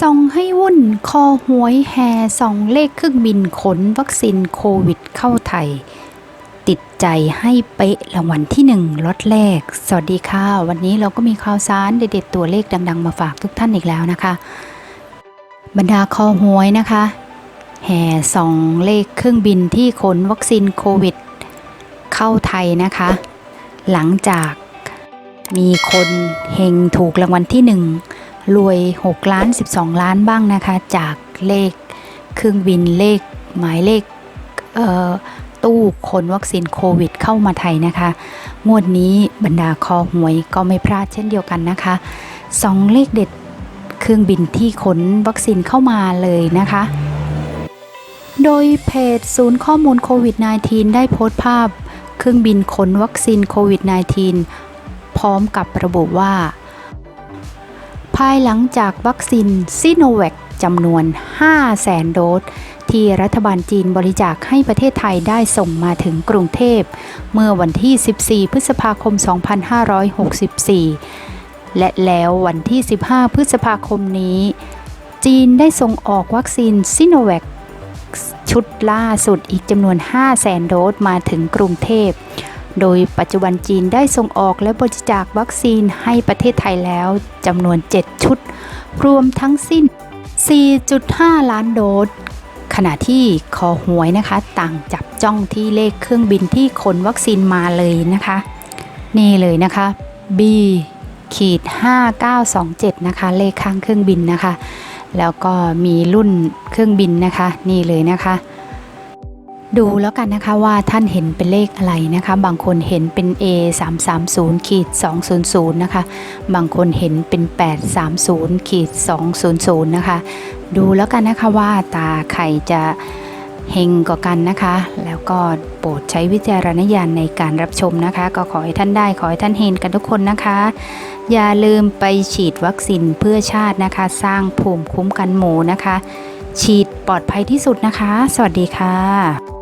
ส่องให้วุ่นคอหวยแห่ส่องเลขเครื่องบินขนวัคซีนโควิดเข้าไทย ติดใจให้เป๊ะรางวัลที่หนึ่งล็อตแรก สวัสดีค่ะ วันนี้เราก็มีข่าวสารเด็ดๆตัวเลขดังๆ มาฝากทุกท่านอีกแล้วนะคะ บรรดาคอหวยนะคะ แห่ส่องเลขเครื่องบินที่ขนวัคซีนโควิด เข้าไทยนะคะ หลังจากมีคนเฮงถูกรางวัลที่หนึ่ง รวย 6 ล้าน 12 ล้านบ้างนะคะ จากเลขเครื่องบินเลขหมายเลขเตู้คนวัคซีนโควิดเข้ามาไทยนะคะ งวดนี้บรรดาคอหวยก็ไม่พลาดเช่นเดียวกันนะคะสองเลขเด็ดเครื่องบินที่ขนวัคซีนเข้ามาเลยนะคะ โดยเพจศูนย์ข้อมูลโควิด -19 ได้โพสต์ภาพ เครื่องบินขนวัคซีนโควิด -19 พร้อมกับระบุว่า ภายหลังจากวัคซีนซิโนแวคจำนวน 5 0 0 0 0 0โดส ที่รัฐบาลจีนบริจาคให้ประเทศไทยได้ส่งมาถึงกรุงเทพ เมื่อวันที่ 14 พฤษภาคม 2564 และแล้ววันที่ 15 พฤษภาคมนี้ จีนได้ส่งออกวัคซีนซิโนแวคชุดล่าสุดอีกจำนวน 5 0 0 0 0 0โดสมาถึงกรุงเทพ โดยปัจจุบันจีนได้ส่งออกและบริจาควัคซีนให้ประเทศไทยแล้วจำนวน 7 ชุด รวมทั้งสิ้น 4.5 ล้านโดสขณะที่คอหวยนะคะ ต่างจับจ้องที่เลขเครื่องบินที่ขนวัคซีนมาเลยนะคะ นี่เลยนะคะ B ขีด5927 นะคะ เลขข้างเครื่องบินนะคะ แล้วก็มีรุ่นเครื่องบินนะคะ นี่เลยนะคะ ดูแล้วกันนะคะว่าท่านเห็นเป็นเลขอะไรนะคะ บางคนเห็นเป็น A 3 3 0ขีด200นะคะ บางคนเห็นเป็น 830ขีด200นะคะ ดูแล้วกันนะคะว่าตาใครจะเฮงกว่ากันนะคะ แล้วก็โปรดใช้วิจารณญาณในการรับชมนะคะ ก็ขอให้ท่านได้ขอให้ท่านเฮงกันทุกคนนะคะ อย่าลืมไปฉีดวัคซีนเพื่อชาตินะคะ สร้างภูมิคุ้มกันหมู่นะคะ ฉีดปลอดภัยที่สุดนะคะ สวัสดีค่ะ